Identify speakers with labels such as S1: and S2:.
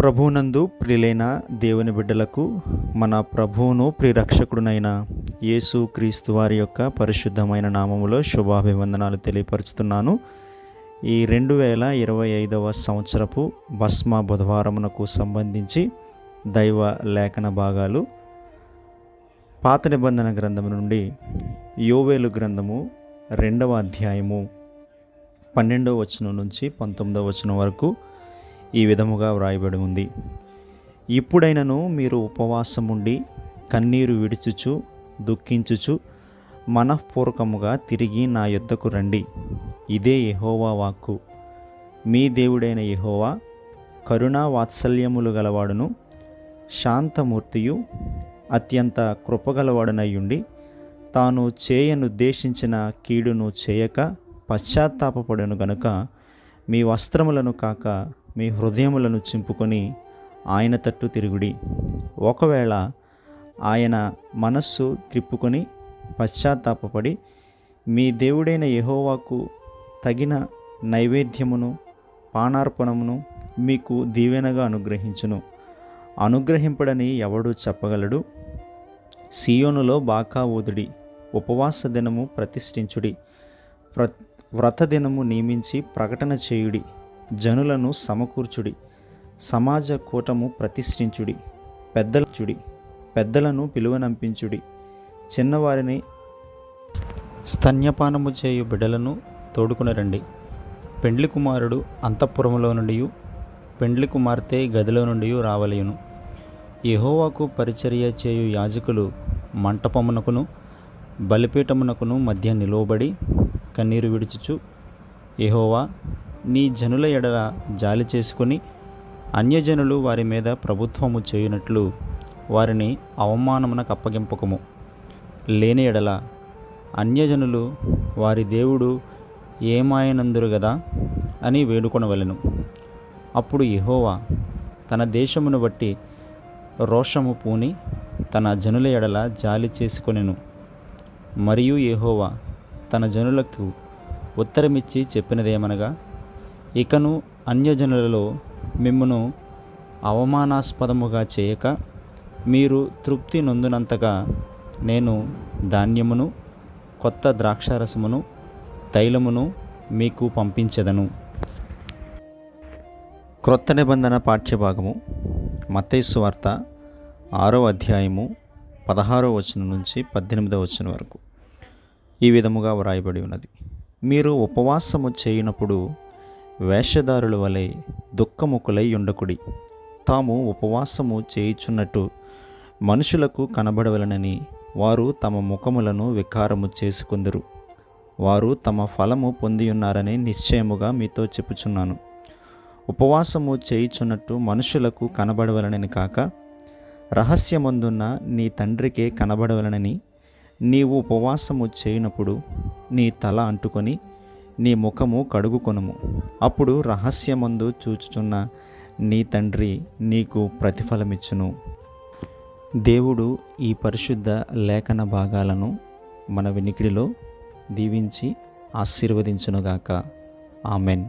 S1: ప్రభువునందు ప్రియులైన దేవుని బిడ్డలకు మన ప్రభువును ప్రిరక్షకుడునైన యేసు క్రీస్తు వారి యొక్క పరిశుద్ధమైన నామములో శుభాభివందనాలు తెలియపరుచుతున్నాను. ఈ రెండు వేల ఇరవై ఐదవ సంవత్సరపు భస్మ బుధవారమునకు సంబంధించి దైవ లేఖన భాగాలు. పాత నిబంధన గ్రంథము నుండి యోవేలు గ్రంథము రెండవ అధ్యాయము పన్నెండవ వచనం నుంచి పంతొమ్మిదవ వచనం వరకు ఈ విధముగా వ్రాయబడి ఉంది. ఇప్పుడైనను మీరు ఉపవాసం ఉండి కన్నీరు విడుచుచు దుఃఖించుచు మనఃపూర్వకముగా తిరిగి నా యొద్దకు రండి. ఇదే యహోవా వాక్కు. మీ దేవుడైన యహోవా కరుణా వాత్సల్యములు గలవాడును శాంతమూర్తియు అత్యంత కృపగలవాడునయ్యుండి తాను చేయనుద్దేశించిన కీడును చేయక పశ్చాత్తాపపడను గనుక మీ వస్త్రములను కాక మీ హృదయములను చింపుకొని ఆయన తట్టు తిరుగుడి. ఒకవేళ ఆయన మనస్సు త్రిప్పుకొని పశ్చాత్తాపపడి మీ దేవుడైన యహోవాకు తగిన నైవేద్యమును పానార్పణమును మీకు దీవెనగా అనుగ్రహించును. అనుగ్రహింపడని ఎవడు చెప్పగలడు. సియోనులో బాకా ఊదుడి ఉపవాస దినము ప్రతిష్ఠించుడి. వ్రత దినము నియమించి ప్రకటన చేయుడి. జనులను సమకూర్చుడి. సమాజ కూటము ప్రతిష్ఠించుడి. పెద్దలచుడి పెద్దలను పిలువనంపించుడి. చిన్నవారిని స్తన్యపానము చేయు బిడ్డలను తోడుకునరండి పెండ్లి కుమారుడు అంతఃపురములో నుండి పెండ్లి కుమార్తె గదిలో నుండి రావలేను యహోవాకు పరిచర్య చేయు యాజకులు మంటపమునకును బలిపీఠమునకును మధ్య నిలువబడి కన్నీరు విడుచుచు. యహోవా నీ జనుల ఎడల జాలి చేసుకుని అన్యజనులు వారి మీద ప్రభుత్వము చేయునట్లు వారిని అవమానమునకు అప్పగింపకము. లేని ఎడల అన్యజనులు వారి దేవుడు ఏమాయనందురు గదా అని వేడుకొనవలెను. అప్పుడు యహోవా తన దేశమును బట్టి రోషము పూని తన జనుల ఎడల జాలి చేసుకొనెను. మరియు యహోవా తన జనులకు ఉత్తరమిచ్చి చెప్పినదేమనగా ఇకను అన్యజనులలో మిమ్మును అవమానాస్పదముగా చేయక మీరు తృప్తి నొందునంతగా నేను ధాన్యమును కొత్త ద్రాక్షారసమును తైలమును మీకు పంపించదను. క్రొత్త నిబంధన పాఠ్యభాగము మత్తైసు వార్త ఆరో అధ్యాయము పదహారో వచనం నుంచి పద్దెనిమిదో వచనం వరకు ఈ విధముగా వ్రాయబడి ఉన్నది. మీరు ఉపవాసము చేయనప్పుడు వేషధారుల వలె దుఃఖముకులై ఉండకుడి. తాము ఉపవాసము చేయుచున్నట్టు మనుషులకు కనబడవలనని వారు తమ ముఖములను వికారము చేసుకుందరు. వారు తమ ఫలము పొందియున్నారని నిశ్చయముగా మీతో చెప్పుచున్నాను. ఉపవాసము చేయుచున్నట్టు మనుషులకు కనబడవలనని కాక రహస్యమందున్న నీ తండ్రికే కనబడవలనని నీవు ఉపవాసము చేయనప్పుడు నీ తల అంటుకొని నీ ముఖము కడుగుకొనుము. అప్పుడు రహస్యమందు చూచుచున్న నీ తండ్రి నీకు ప్రతిఫలమిచ్చును. దేవుడు ఈ పరిశుద్ధ లేఖన భాగాలను మన వినికిడిలో దీవించి ఆశీర్వదించునుగాక. ఆమెన్.